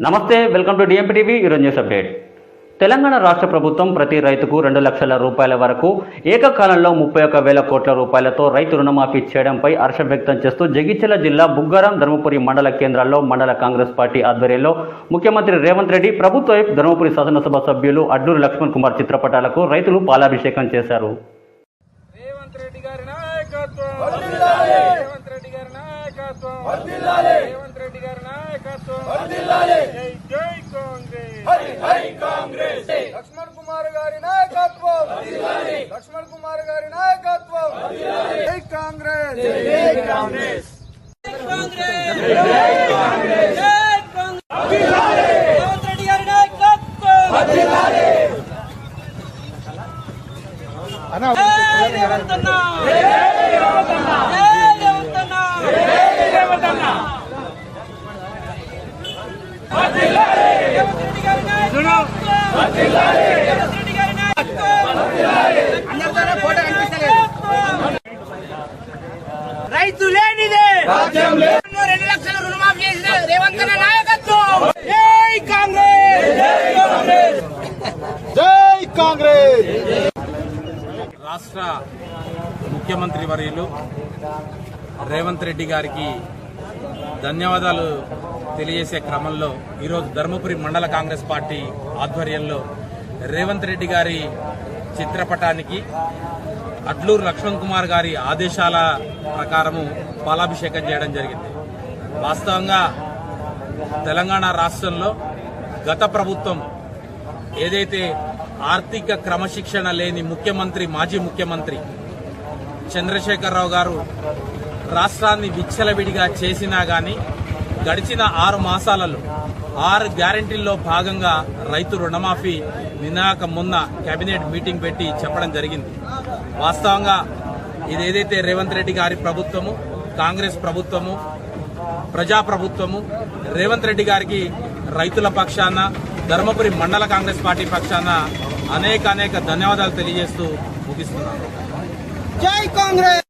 నమస్తే welcome to DMP TV ఈరోజు news update Telangana రాష్ట్ర ప్రభుత్వం ప్రతి రైతుకు రెండు లక్షల రూపాయల వరకు ఏకకాలంలో ముప్పై ఒక్క వేల కోట్ల రూపాయలతో రైతు రుణమాఫీ చేయడంపై హర్షం వ్యక్తం చేస్తూ జగిత్యాల జిల్లా బుగ్గారం ధర్మపురి మండల కేంద్రాల్లో మండల కాంగ్రెస్ పార్టీ ఆధ్వర్యంలో ముఖ్యమంత్రి రేవంత్ రెడ్డి ప్రభుత్వ వైపు ధర్మపురి శాసనసభ సభ్యులు అడ్డూరు లక్ష్మణ్ కుమార్ చిత్రపటాలకు రైతులు పాలాభిషేకం చేశారు. రేవంత్ రెడ్డి గారి నాయకత్వం! రేవంత్ రెడ్డి గారి నాయకత్వం రేవంత్ రెడ్డి గారి నాయకత్వం జై జై కాంగ్రెస్ లక్ష్మణ్ కుమార్ గారి నాయకత్వం. లక్ష్మణ్ కుమార్ గారి నాయకత్వం. జై కాంగ్రెస్. జై కాంగ్రెస్. అన్న! రైతు లేనిదే. రెండు లక్షల రుణమాఫీ చేసిన రేవంత్ నాయకత్వం. జై కాంగ్రెస్. జై కాంగ్రెస్. రాష్ట్ర ముఖ్యమంత్రి వర్యులు రేవంత్ రెడ్డి గారికి ధన్యవాదాలు తెలియజేసే క్రమంలో ఈరోజు ధర్మపురి మండల కాంగ్రెస్ పార్టీ ఆధ్వర్యంలో రేవంత్ రెడ్డి గారి చిత్రపటానికి అడ్లూరు లక్ష్మణ్ కుమార్ గారి ఆదేశాల ప్రకారము పాలాభిషేకం చేయడం జరిగింది. వాస్తవంగా తెలంగాణ రాష్ట్రంలో గత ప్రభుత్వం ఏదైతే ఆర్థిక క్రమశిక్షణ లేని ముఖ్యమంత్రి మాజీ ముఖ్యమంత్రి చంద్రశేఖరరావు గారు రాష్ట్రాన్ని విచ్చలవిడిగా చేసినా కానీ గడిచిన ఆరు మాసాలలో ఆరు గ్యారంటీల్లో భాగంగా రైతు రుణమాఫీ నినాక మొన్న కేబినెట్ మీటింగ్ పెట్టి చెప్పడం జరిగింది. వాస్తవంగా ఇది ఏదైతే రేవంత్ రెడ్డి గారి ప్రభుత్వము కాంగ్రెస్ ప్రభుత్వము ప్రజాప్రభుత్వము రేవంత్ రెడ్డి గారికి రైతుల పక్షాన ధర్మపురి మండల కాంగ్రెస్ పార్టీ పక్షాన అనేక అనేక ధన్యవాదాలు తెలియజేస్తూ ముగిస్తున్నాను. జై కాంగ్రెస్!